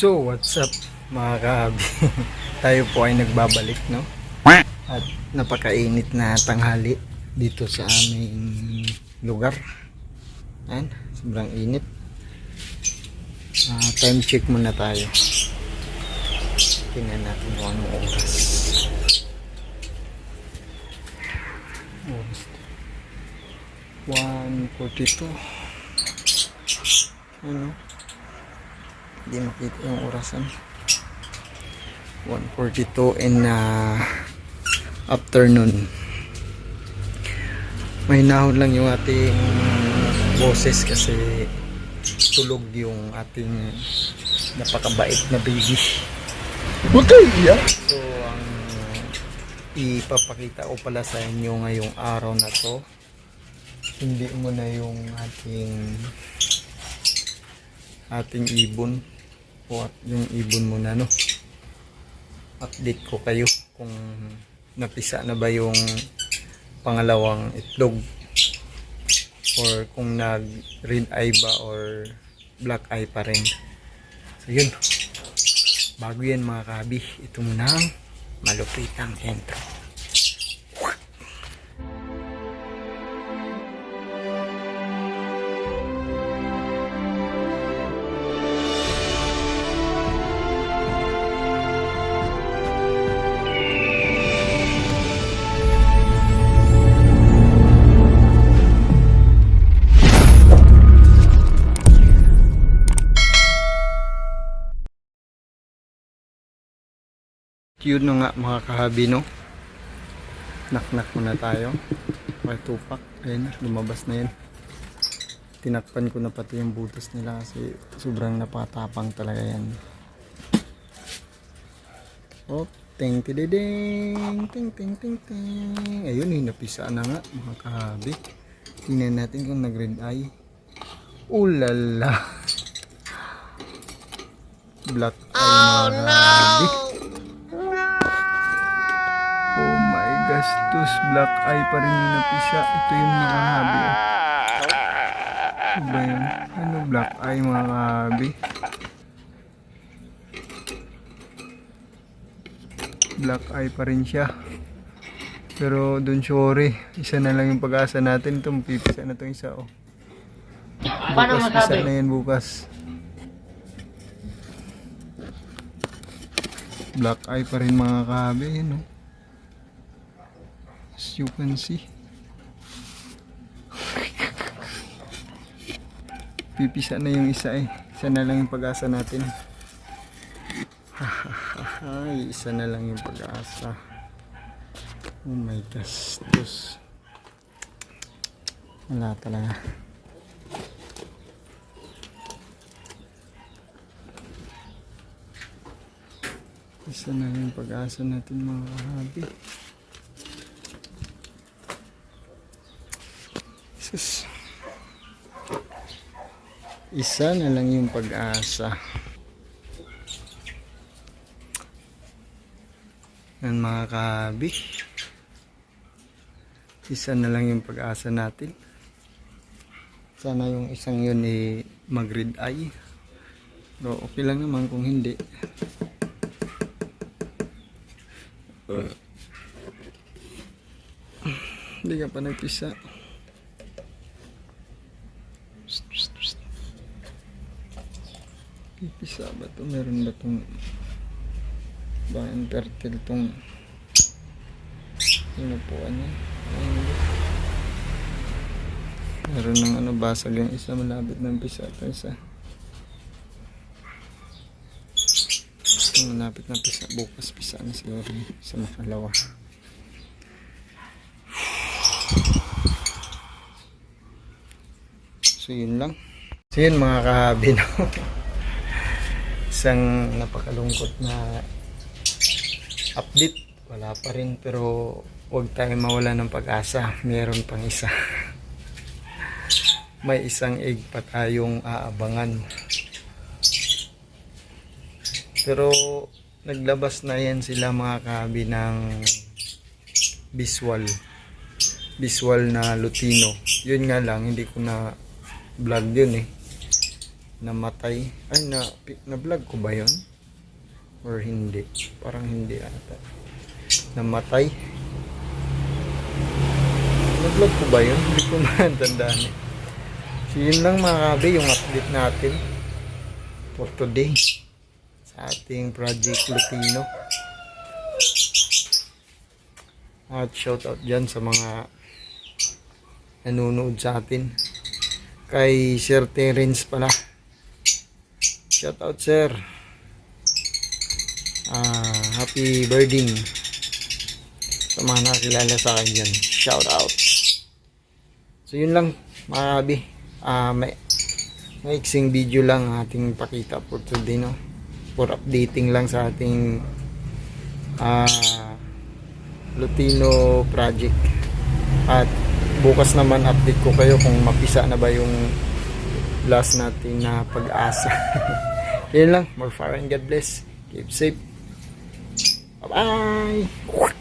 So, what's up mga kahabi? Tayo po ay nagbabalik, no? At napakainit na tanghali dito sa aming lugar. Ayan, sobrang init. Ah, time check muna tayo. Tingnan natin kung anong oras. Oras. 1.42 Ano? Hindi makita yung orasan. 1.42 in uh, afternoon. May nahon lang yung ating boses kasi tulog yung ating napakabait na baby. Huwag kayo iyak. So, ang ipapakita ko pala sa inyo ngayong araw na to, hindi mo na yung ating ating ibon. O at yung ibon mo na no? Update ko kayo kung napisa na ba yung pangalawang itlog or kung nag red eye ba or black eye pa rin. So yun. Bago yan mga kabi ito muna ang malupitang intro Yun na nga mga kahabi no. Naknak muna tayo. May tupak. Ayun lumabas na yan. Tinakpan ko na pati yung butas nila kasi sobrang napatapang talaga yan. Oh, ting tididing, ting ting ting ting. Ayun, eh, napisa na nga mga kahabi. Tingnan natin kung nag-red eye. Ulala. Black eye mga kahabi. Oh my gosh, tos black eye pa rin yung napisa. Ito yung mga habi. Ano ba yun? Ano black eye mga habi? Black eye pa rin siya. Pero don't worry, isa na lang yung pag-asa natin. Itong pipisa na itong isa oh. Bukas, isa na yan bukas. Black eye pa rin mga kahabi, oh. As you can see. Pipisa na yung isa eh. Isa na lang yung pag-asa natin. Ay, isa na lang yung pag-asa. Oh my gosh. Tos. Wala talaga. Isa na lang yung pag-asa natin mga kahabi. Sus. Isa na lang yung pag-asa. Yan mga kahabi. Isa na lang yung pag-asa natin. Sana yung isang yun eh mag-red eye. Pero okay lang naman kung hindi. Hindi ka pa nagpisa. Pipisa ba to? Meron ba tong ba infertile tong inupuan niya? Meron ng ano basag yung isa malapit ng pisa ito isa. Malapit na pisa bukas pisa na siguro sa makalawa. So yun lang. So yun mga kahabi no. Isang napakalungkot na update. Wala pa rin pero huwag tayo mawala ng pag-asa. Meron pang isa. May isang egg pa tayong aabangan. Pero naglabas na yan sila mga kahabi ng visual visual na Lutino. Yun nga lang, hindi ko na vlog yun eh. Namatay. Ay, na, pi- na-vlog ko ba yun? Or hindi? Parang hindi ata. Namatay. Na-vlog ko ba yun? Hindi ko matandaan eh. So yun lang mga kabe, yung update natin for today sa ating Project Lutino. At shout out dyan sa mga nanonood sa atin. Kay Sir Terence pala. Shout out sir. Ah, happy birding. Sa mga nakilala sa akin dyan. Shout out. So yun lang mga kabi. Ah, may maiksing video lang ang ating pakita for today no. For updating lang sa ating ah Lutino project. At bukas naman update ko kayo kung mapisa na ba yung last natin na pag-asa. Yun lang. More fire and God bless. Keep safe. Bye-bye.